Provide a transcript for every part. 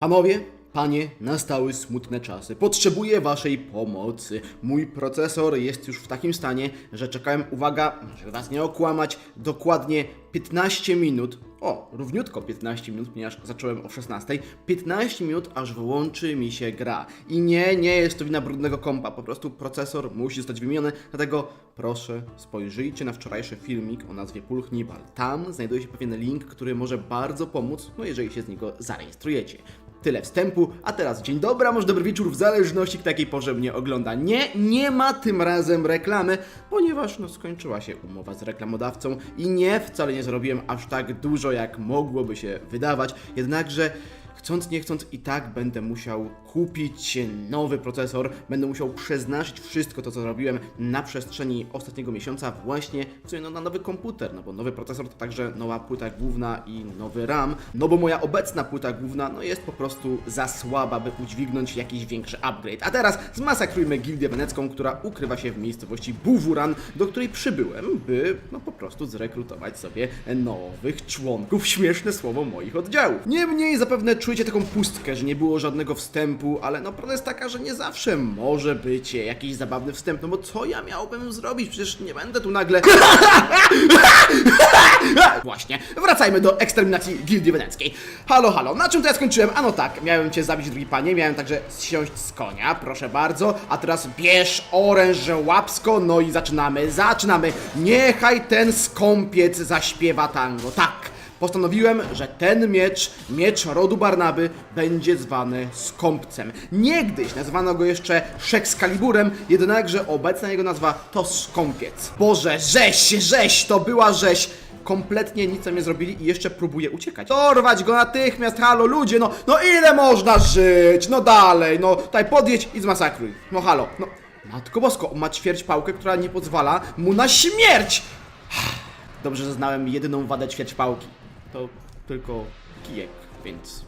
Panowie, panie, nastały smutne czasy. Potrzebuję waszej pomocy. Mój procesor jest już w takim stanie, że czekałem, uwaga, żeby was nie okłamać, dokładnie 15 minut. O, równiutko 15 minut, ponieważ zacząłem o 16. 15 minut, aż włączy mi się gra. I nie, nie jest to wina brudnego kompa, po prostu procesor musi zostać wymieniony, dlatego proszę spojrzyjcie na wczorajszy filmik o nazwie Pulchnibal. Tam znajduje się pewien link, który może bardzo pomóc, no jeżeli się z niego zarejestrujecie. Tyle wstępu, a teraz dzień dobry, może dobry wieczór, w zależności kto jakiej porze mnie ogląda. Nie, nie ma tym razem reklamy, ponieważ no skończyła się umowa z reklamodawcą i nie, wcale nie zrobiłem aż tak dużo, jak mogłoby się wydawać, jednakże chcąc nie chcąc i tak będę musiał kupić nowy procesor, będę musiał przeznaczyć wszystko to, co zrobiłem na przestrzeni ostatniego miesiąca właśnie no, na nowy komputer, no bo nowy procesor to także nowa płyta główna i nowy RAM, no bo moja obecna płyta główna no jest po prostu za słaba, by udźwignąć jakiś większy upgrade. A teraz zmasakrujmy Gildię Wenecką, która ukrywa się w miejscowości Buwuran, do której przybyłem, by no po prostu zrekrutować sobie nowych członków. Śmieszne słowo moich oddziałów. Niemniej zapewne taką pustkę, że nie było żadnego wstępu, ale no prawda jest taka, że nie zawsze może być jakiś zabawny wstęp, no bo co ja miałbym zrobić? Przecież nie będę tu nagle... Właśnie, wracajmy do eksterminacji Gildii Weneckiej. Halo, halo, na czym to ja skończyłem? Ano tak, miałem cię zabić, drugi panie, miałem także zsiąść z konia, proszę bardzo, a teraz bierz oręże łapsko, no i zaczynamy, zaczynamy. Niechaj ten skąpiec zaśpiewa tango, tak. Postanowiłem, że ten miecz, miecz rodu Barnaby, będzie zwany Skąpcem. Niegdyś nazywano go jeszcze Szekskaliburem, jednakże obecna jego nazwa to Skąpiec. Boże, rzeź, rzeź, to była rzeź! Kompletnie nic nie zrobili i jeszcze próbuje uciekać. Dorwać go natychmiast, halo ludzie, no, no ile można żyć? No dalej, no, tutaj podjedź i zmasakruj. No halo, no. Matko Bosko, on ma ćwierć pałkę, która nie pozwala mu na śmierć! Dobrze, znałem jedyną wadę ćwierćpałki. To tylko kijek, więc...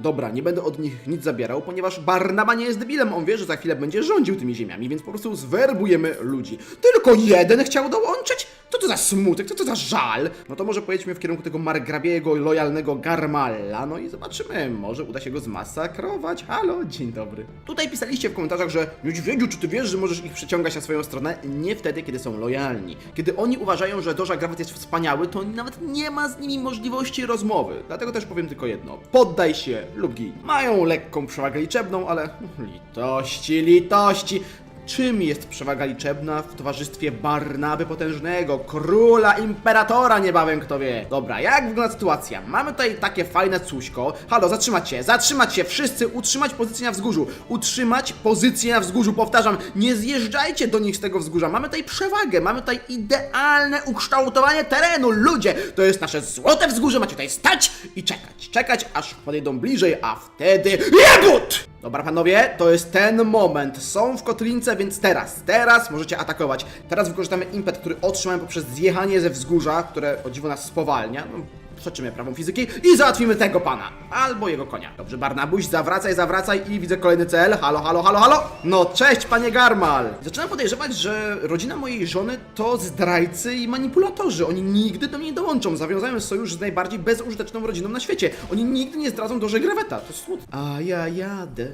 Dobra, nie będę od nich nic zabierał, ponieważ Barnaba nie jest debilem. On wie, że za chwilę będzie rządził tymi ziemiami, więc po prostu zwerbujemy ludzi. Tylko jeden chciał dołączyć? Co to za smutek, co to za żal? No to może pojedźmy w kierunku tego margrabiego, lojalnego Garmalla, no i zobaczymy, może uda się go zmasakrować. Halo, dzień dobry. Tutaj pisaliście w komentarzach, że Niedźwiedziu, czy ty wiesz, że możesz ich przyciągać na swoją stronę? Nie wtedy, kiedy są lojalni. Kiedy oni uważają, że Doża Grawat jest wspaniały, to nawet nie ma z nimi możliwości rozmowy. Dlatego też powiem tylko jedno. Poddaj się lub. Mają lekką przewagę liczebną, ale litości, litości. Czym jest przewaga liczebna w towarzystwie Barnaby Potężnego, króla, imperatora niebawem, kto wie? Dobra, jak wygląda sytuacja? Mamy tutaj takie fajne cuśko. Halo, zatrzymać się, zatrzymać się, wszyscy, utrzymać pozycję na wzgórzu. Utrzymać pozycję na wzgórzu, powtarzam, nie zjeżdżajcie do nich z tego wzgórza. Mamy tutaj przewagę, mamy tutaj idealne ukształtowanie terenu, ludzie! To jest nasze złote wzgórze, macie tutaj stać i czekać. Czekać, aż podejdą bliżej, a wtedy jebut! Dobra, panowie, to jest ten moment. Są w kotlince, więc teraz, teraz możecie atakować. Teraz wykorzystamy impet, który otrzymałem poprzez zjechanie ze wzgórza, które o dziwo nas spowalnia. No, przeczymy prawą fizyki i załatwimy tego pana. Albo jego konia. Dobrze, Barnabuś, zawracaj, zawracaj i widzę kolejny cel. Halo, halo, halo, halo. No, cześć, panie Garmal. Zaczynam podejrzewać, że rodzina mojej żony to zdrajcy i manipulatorzy. Oni nigdy do mnie nie dołączą. Zawiązają sojusz z najbardziej bezużyteczną rodziną na świecie. Oni nigdy nie zdradzą do Graweta. To smutne. A ja jadę,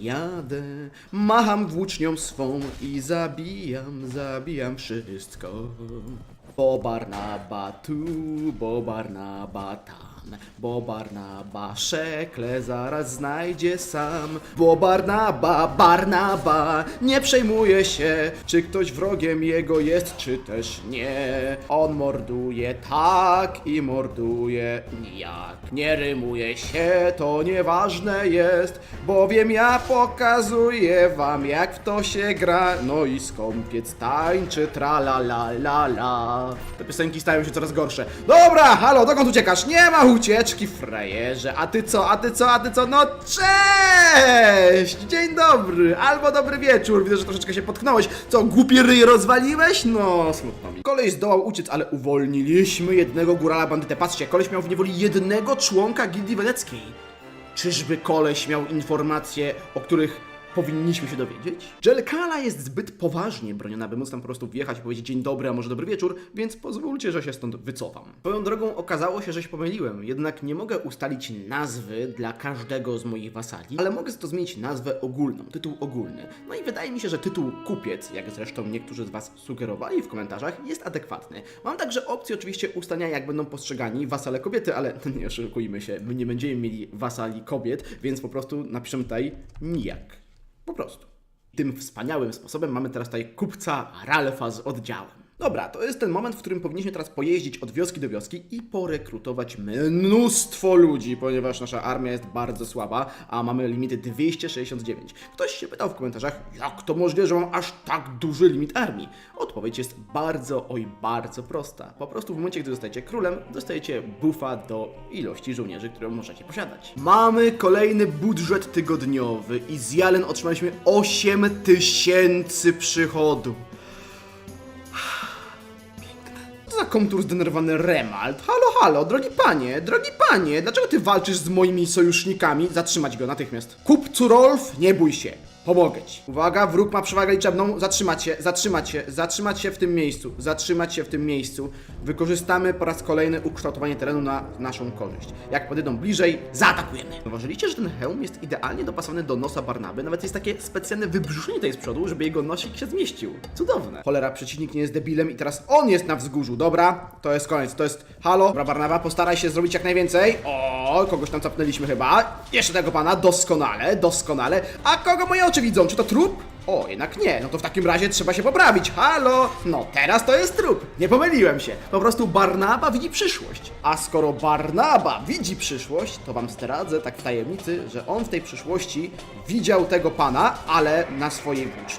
jadę, macham włócznią swą i zabijam, zabijam wszystko. Bo Barnaba tu, bo Barnaba szekle zaraz znajdzie sam. Bo Barnaba, Barnaba nie przejmuje się, czy ktoś wrogiem jego jest, czy też nie. On morduje tak i morduje nijak. Nie rymuje się, to nieważne jest, bowiem ja pokazuję wam jak w to się gra. No i skąpiec tańczy, tra la la la la. Te piosenki stają się coraz gorsze. Dobra, halo, dokąd uciekasz? Nie ma ucieczki, frajerze. A ty co, a ty co, a ty co? No cześć! Dzień dobry, albo dobry wieczór. Widzę, że troszeczkę się potknąłeś. Co, głupi ryj rozwaliłeś? No, smutno mi. Koleś zdołał uciec, ale uwolniliśmy jednego górala bandytę. Patrzcie, koleś miał w niewoli jednego członka Gildii Weneckiej. Czyżby koleś miał informacje, o których powinniśmy się dowiedzieć? Jelkala jest zbyt poważnie broniona, by móc tam po prostu wjechać i powiedzieć dzień dobry, a może dobry wieczór, więc pozwólcie, że się stąd wycofam. Swoją drogą okazało się, że się pomyliłem, jednak nie mogę ustalić nazwy dla każdego z moich wasali, ale mogę za to zmienić nazwę ogólną, tytuł ogólny. No i wydaje mi się, że tytuł kupiec, jak zresztą niektórzy z was sugerowali w komentarzach, jest adekwatny. Mam także opcję oczywiście ustalenia, jak będą postrzegani wasale kobiety, ale nie oszukujmy się, my nie będziemy mieli wasali kobiet, więc po prostu napiszemy tutaj nijak. Po prostu. Tym wspaniałym sposobem mamy teraz tutaj kupca Ralfa z oddziałem. Dobra, to jest ten moment, w którym powinniśmy teraz pojeździć od wioski do wioski i porekrutować mnóstwo ludzi, ponieważ nasza armia jest bardzo słaba, a mamy limity 269. Ktoś się pytał w komentarzach, jak to możliwe, że mam aż tak duży limit armii? Odpowiedź jest bardzo, oj bardzo prosta. Po prostu w momencie, gdy zostajecie królem, dostajecie buffa do ilości żołnierzy, którą możecie posiadać. Mamy kolejny budżet tygodniowy i z Jalen otrzymaliśmy 8000 przychodu. Za kontur zdenerwowany Remalt? Halo, halo, drogi panie, drogi panie, dlaczego ty walczysz z moimi sojusznikami? Zatrzymać go natychmiast. Kupcu Rolf, nie bój się. Pomogę ci. Uwaga, wróg ma przewagę liczebną. Zatrzymać się, zatrzymać się, zatrzymać się w tym miejscu. Zatrzymać się w tym miejscu. Wykorzystamy po raz kolejny ukształtowanie terenu na naszą korzyść. Jak podejdą bliżej, zaatakujemy. Zauważyliście, że ten hełm jest idealnie dopasowany do nosa Barnaby? Nawet jest takie specjalne wybrzuszenie tutaj z przodu, żeby jego nosik się zmieścił. Cudowne. Cholera, przeciwnik nie jest debilem i teraz on jest na wzgórzu. Dobra, to jest koniec. To jest halo. Dobra, Barnawa, postaraj się zrobić jak najwięcej. O, kogoś tam capnęliśmy chyba. Jeszcze tego pana, doskonale, doskonale. A kogo moje oczy widzą? Czy to trup? O, jednak nie. No to w takim razie trzeba się poprawić. Halo! No teraz to jest trup. Nie pomyliłem się. Po prostu Barnaba widzi przyszłość. A skoro Barnaba widzi przyszłość, to wam zdradzę tak w tajemnicy, że on w tej przyszłości widział tego pana, ale na swojej włóczy.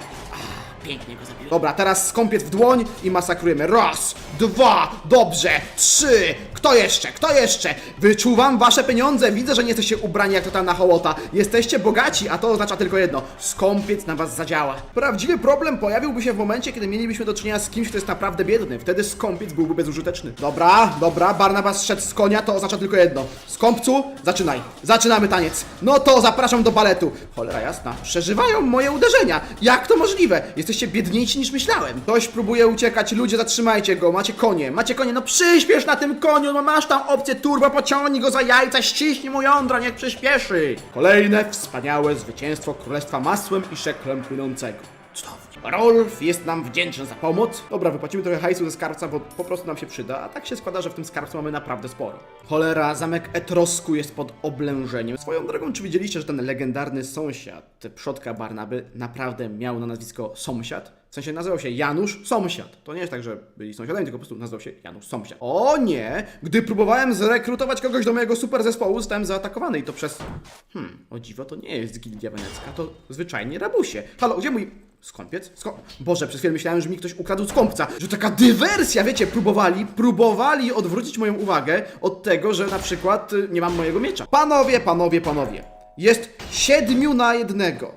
Pięknie go zabiłem. Dobra, teraz skąpiec w dłoń i masakrujemy. Raz, dwa, dobrze, trzy. Kto jeszcze? Kto jeszcze? Wyczuwam wasze pieniądze. Widzę, że nie jesteście ubrani jak totalna hołota. Jesteście bogaci, a to oznacza tylko jedno. Skąpiec na was zadziała. Prawdziwy problem pojawiłby się w momencie, kiedy mielibyśmy do czynienia z kimś, kto jest naprawdę biedny. Wtedy skąpiec byłby bezużyteczny. Dobra, dobra, Barnabas szedł z konia, to oznacza tylko jedno. Skąpcu, zaczynaj. Zaczynamy taniec. No to zapraszam do baletu. Cholera jasna. Przeżywają moje uderzenia. Jak to możliwe? Jesteście biedniejsi niż myślałem. Ktoś próbuje uciekać, ludzie zatrzymajcie go. Macie konie, macie konie, no przyspiesz na tym koniu, no masz tam opcję turbo, pociągnij go za jajca, ściśnij mu jądra, niech przyspieszy. Kolejne wspaniałe zwycięstwo Królestwa Masłem i Szeklem Płynącego. Cudownie. Rolf jest nam wdzięczny za pomoc. Dobra, wypłacimy trochę hajsu ze skarbca, bo po prostu nam się przyda, a tak się składa, że w tym skarbcu mamy naprawdę sporo. Cholera, zamek Etrosku jest pod oblężeniem. Swoją drogą, czy widzieliście, że ten legendarny sąsiad, przodka Barnaby, naprawdę miał na nazwisko Sąsiad? W sensie nazywał się Janusz Sąsiad. To nie jest tak, że byli sąsiadami, tylko po prostu nazywał się Janusz Sąsiad. O nie! Gdy próbowałem zrekrutować kogoś do mojego super zespołu, zostałem zaatakowany i to przez... Hmm, o dziwo, to nie jest Gildia Wenecka, to zwyczajnie rabusie. Halo, gdzie mój... Skąpiec? Skąp... Boże, przez chwilę myślałem, że mi ktoś ukradł skąpca. Że taka dywersja, wiecie, próbowali, próbowali odwrócić moją uwagę od tego, że na przykład y, nie mam mojego miecza. Panowie, panowie, panowie. Jest siedmiu na jednego.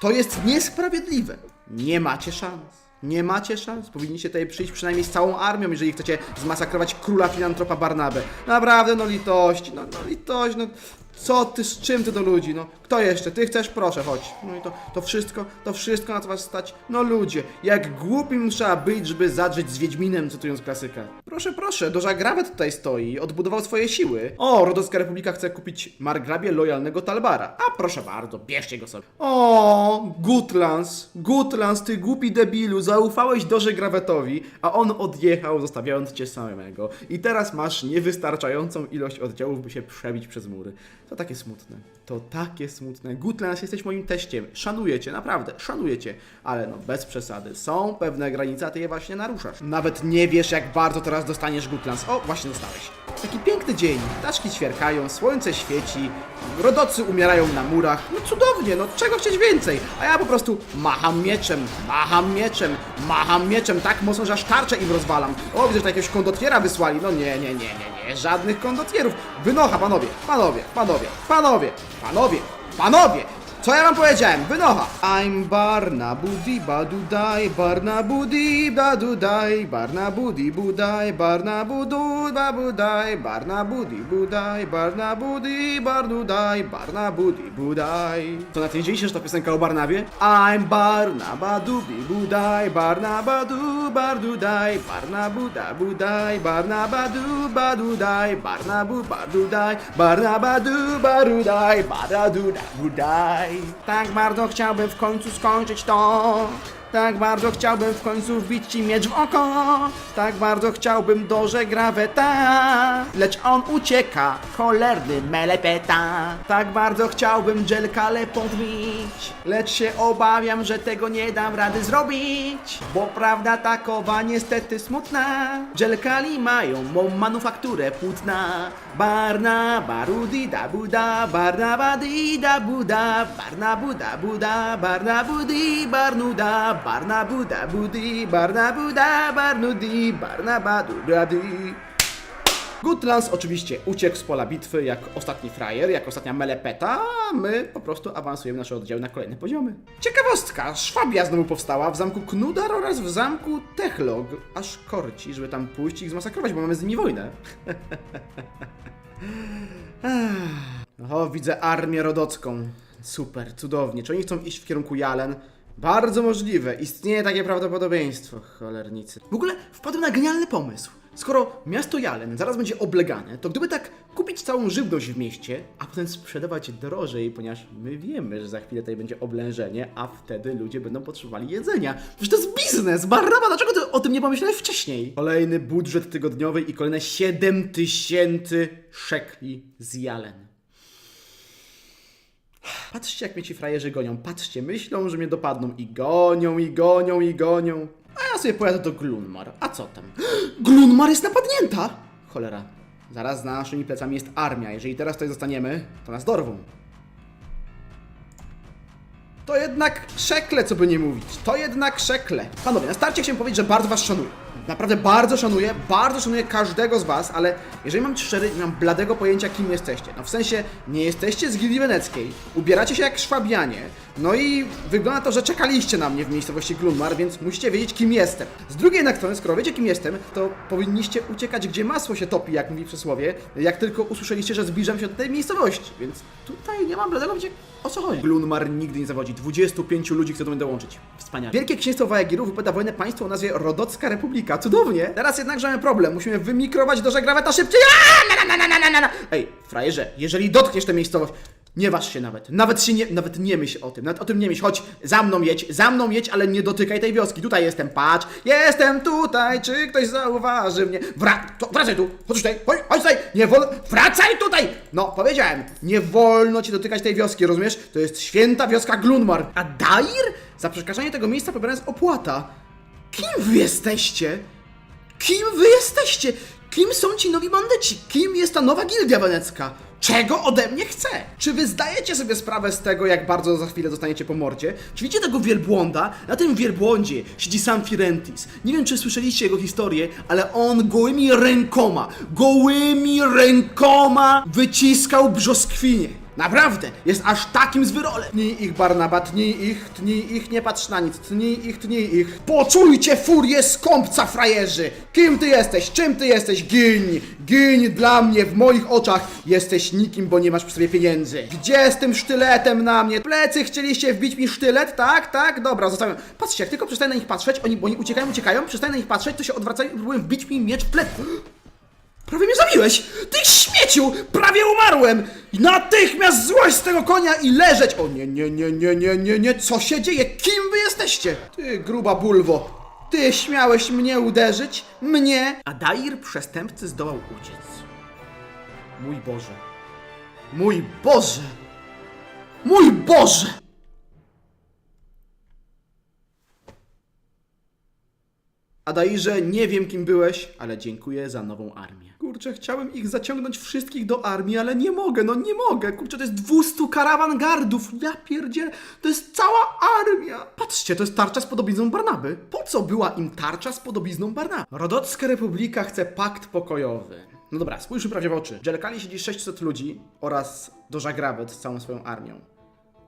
To jest niesprawiedliwe. Nie macie szans. Nie macie szans. Powinniście tutaj przyjść przynajmniej z całą armią, jeżeli chcecie zmasakrować króla filantropa Barnabę. Naprawdę, no litość, no, no litość, no. Co ty, z czym ty do ludzi, no? Kto jeszcze? Ty chcesz? Proszę, chodź. No i to, to wszystko, to wszystko na co was stać? No ludzie, jak głupim trzeba być, żeby zadrzeć z Wiedźminem, cytując klasyka. Proszę, proszę, Doża Grawet tutaj stoi, odbudował swoje siły. O, Rodowska Republika chce kupić margrabie lojalnego Talbara. A proszę bardzo, bierzcie go sobie. O, Gutlands, Gutlands, ty głupi debilu, zaufałeś Doże Grawetowi, a on odjechał, zostawiając cię samego. I teraz masz niewystarczającą ilość oddziałów, by się przebić przez mury. To takie smutne. To takie smutne. Gutlands, jesteś moim teściem. Szanuję cię, naprawdę, szanuję cię. Ale no, bez przesady. Są pewne granice, a ty je właśnie naruszasz. Nawet nie wiesz, jak bardzo teraz dostaniesz Gutlands. O, właśnie dostałeś. Taki piękny dzień. Ptaszki ćwierkają, słońce świeci, rodocy umierają na murach. No cudownie, no czego chcieć więcej? A ja po prostu macham mieczem, macham mieczem, macham mieczem tak mocno, że aż tarczę im rozwalam. O, widzę, że jakiegoś kondotwiera wysłali. No nie, nie, nie, nie, nie, żadnych kondotvierów. Wynocha, panowie, panowie, panowie, panowie, panowie, panowie! Co ja wam powiedziałem? Wynocha! I'm Barna Budi Badudaj, Barna Budi Badudaj, Barna Budi Budaj, Barna Budu Babudaj, Barna Budi Budaj, Barna Budi Bardudaj, Barna Budi Budaj. To na tym że to piosenka o Barnabie? I'm Barna Badubi Budaj, Barna Badu Bardudaj, Barna Buda Budaj, Barna Badu Badudaj, Barna Bu Bardudaj, Barna Badu Barudaj, Baraduda Budaj. Tak bardzo chciałbym w końcu skończyć to. Tak bardzo chciałbym w końcu wbić ci miecz w oko. Tak bardzo chciałbym do graweta. Lecz on ucieka, cholerny melepeta. Tak bardzo chciałbym Jelkale podbić. Lecz się obawiam, że tego nie dam rady zrobić. Bo prawda takowa niestety smutna. Jelkali mają mą manufakturę płótna. Barna, barudi da buda, barna badi da buda, barna buda buda, barna budi barnuda, barna buda budi, barna buda barnudi, barna badu brady. Gutlands oczywiście uciekł z pola bitwy jak ostatni frajer, jak ostatnia melepeta, a my po prostu awansujemy nasze oddziały na kolejne poziomy. Ciekawostka, Szwabia znowu powstała w zamku Knudar oraz w zamku Techlog. Aż korci, żeby tam pójść i ich zmasakrować, bo mamy z nimi wojnę. O, widzę armię rodocką. Super, cudownie. Czy oni chcą iść w kierunku Jalen? Bardzo możliwe. Istnieje takie prawdopodobieństwo, cholernicy. W ogóle wpadłem na genialny pomysł. Skoro miasto Jalen zaraz będzie oblegane, to gdyby tak kupić całą żywność w mieście, a potem sprzedawać drożej, ponieważ my wiemy, że za chwilę tutaj będzie oblężenie, a wtedy ludzie będą potrzebowali jedzenia. Przecież to jest biznes! Barnaba, dlaczego ty o tym nie pomyślałeś wcześniej? Kolejny budżet tygodniowy i kolejne 7 tysięcy szekli z Jalen. Patrzcie, jak mnie ci frajerzy gonią. Patrzcie, myślą, że mnie dopadną. I gonią, i gonią, i gonią. A ja sobie pojadę do Glunmar. A co tam? Glunmar jest napadnięta! Cholera. Zaraz za naszymi plecami jest armia. Jeżeli teraz tutaj zostaniemy, to nas dorwą. To jednak szekle, co by nie mówić. To jednak szekle. Panowie, na starcie chciałem powiedzieć, że bardzo was szanuję. Naprawdę bardzo szanuję, bardzo szanuję każdego z was, ale jeżeli mam szczery, nie mam bladego pojęcia, kim jesteście. No w sensie, nie jesteście z Gildii Weneckiej, ubieracie się jak szwabianie, no i wygląda to, że czekaliście na mnie w miejscowości Glunmar, więc musicie wiedzieć, kim jestem. Z drugiej jednak strony, skoro wiecie, kim jestem, to powinniście uciekać, gdzie masło się topi, jak mówi przysłowie, jak tylko usłyszeliście, że zbliżam się do tej miejscowości. Więc tutaj nie mam bladego pojęcia, o co chodzi? Glunmar nigdy nie zawodzi. 25 ludzi chce do mnie dołączyć. Wspaniale. Wielkie Księstwo Wajagirów wypowiada wojnę państwu o nazwie Rodocka Republika. Cudownie. Teraz jednakże mamy problem. Musimy wymikrować do żegraweta szybciej. Aaa, na, na, na, na, na, na. Ej, frajerze, jeżeli dotkniesz tę miejscowość, nie waż się nawet. Nawet się nie, nawet nie myśl o tym. Nawet o tym nie myśl. Chodź, za mną jedź, za mną jedź, ale nie dotykaj tej wioski. Tutaj jestem, patrz. Jestem tutaj, czy ktoś zauważy mnie? Wra to, wracaj tu, chodź tutaj, chodź, chodź tutaj. Nie wolno, wracaj tutaj! No, powiedziałem, nie wolno ci dotykać tej wioski, rozumiesz? To jest święta wioska Glunmar. A Dair? Za przeszkadzanie tego miejsca pobierana jest opłata. Kim wy jesteście? Kim wy jesteście? Kim są ci nowi bandyci? Kim jest ta nowa gildia wenecka? Czego ode mnie chce? Czy wy zdajecie sobie sprawę z tego, jak bardzo za chwilę dostaniecie po mordzie? Czy widzicie tego wielbłąda? Na tym wielbłądzie siedzi sam Firentis. Nie wiem, czy słyszeliście jego historię, ale on gołymi rękoma, gołymi rękoma wyciskał brzoskwinie. Naprawdę, jest aż takim zwyrolem. Tnij ich, Barnaba, tnij ich, tnij ich, nie patrz na nic, tnij ich, tnij ich. Poczujcie furię skąpca, frajerzy! Kim ty jesteś? Czym ty jesteś? Gin! Gin dla mnie, w moich oczach jesteś nikim, bo nie masz przy sobie pieniędzy. Gdzie z tym sztyletem na mnie? Plecy chcieliście wbić mi sztylet? Tak, tak? Dobra, zostawiam. Patrzcie, jak tylko przestaję na nich patrzeć, oni, bo oni uciekają, uciekają, przestaję na nich patrzeć, to się odwracają i próbują wbić mi miecz w. Prawie mnie zabiłeś! Ty śmieciu! Prawie umarłem! Natychmiast złość z tego konia i leżeć! O nie, nie, nie, nie, nie, nie, nie, co się dzieje? Kim wy jesteście? Ty gruba bulwo! Ty śmiałeś mnie uderzyć? Mnie? A Dair przestępcy zdołał uciec. Mój Boże. Mój Boże! Mój Boże! Adairze, nie wiem kim byłeś, ale dziękuję za nową armię. Kurczę, chciałem ich zaciągnąć wszystkich do armii, ale nie mogę, no nie mogę. Kurczę, to jest 200 karawan gardów. Ja pierdzielę, to jest cała armia. Patrzcie, to jest tarcza z podobizną Barnaby. Po co była im tarcza z podobizną Barnaby? Rodocka Republika chce pakt pokojowy. No dobra, spójrzmy prawdzie w oczy. W Jelkali siedzi 600 ludzi oraz Doża Grabet z całą swoją armią.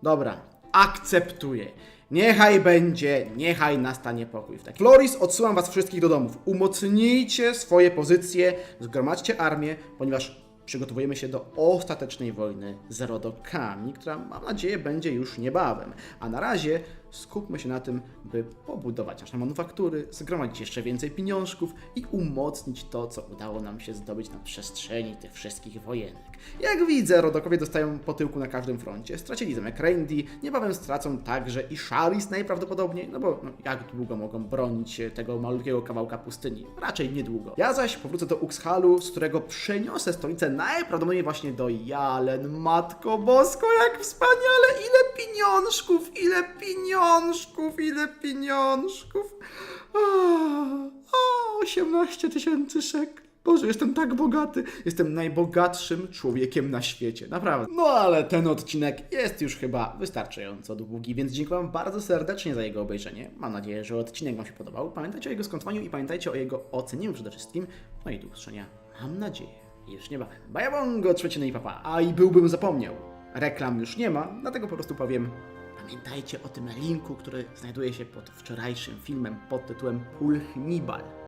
dobra, akceptuję. Niechaj będzie, niechaj nastanie pokój. W takim- Floris, odsyłam was wszystkich do domów. Umocnijcie swoje pozycje, zgromadźcie armię, ponieważ przygotowujemy się do ostatecznej wojny z Rodokami, która mam nadzieję będzie już niebawem. A na razie skupmy się na tym, by pobudować nasze manufaktury, zgromadzić jeszcze więcej pieniążków i umocnić to, co udało nam się zdobyć na przestrzeni tych wszystkich wojenek. Jak widzę, Rodokowie dostają po tyłku na każdym froncie. Stracili zamek Randy, niebawem stracą także i Sharis najprawdopodobniej, no bo no, jak długo mogą bronić tego malutkiego kawałka pustyni? Raczej niedługo. Ja zaś powrócę do Uxhalu, z którego przeniosę stolicę najprawdopodobniej właśnie do Jalen. Matko Bosko, jak wspaniale! Ile pieniążków, ile pieniążków, ile pieniążków! A, 18 tysięcy szek. Boże, jestem tak bogaty. Jestem najbogatszym człowiekiem na świecie. Naprawdę. No ale ten odcinek jest już chyba wystarczająco długi, więc dziękuję Wam bardzo serdecznie za jego obejrzenie. Mam nadzieję, że odcinek Wam się podobał. Pamiętajcie o jego skontowaniu i pamiętajcie o jego ocenieniu przede wszystkim. No i do usłyszenia, mam nadzieję, już niebawem. Bajabongo, trzecie i papa. A i byłbym zapomniał. Reklam już nie ma, dlatego po prostu powiem Pamiętajcie o tym linku, który znajduje się pod wczorajszym filmem pod tytułem Pulchnibal.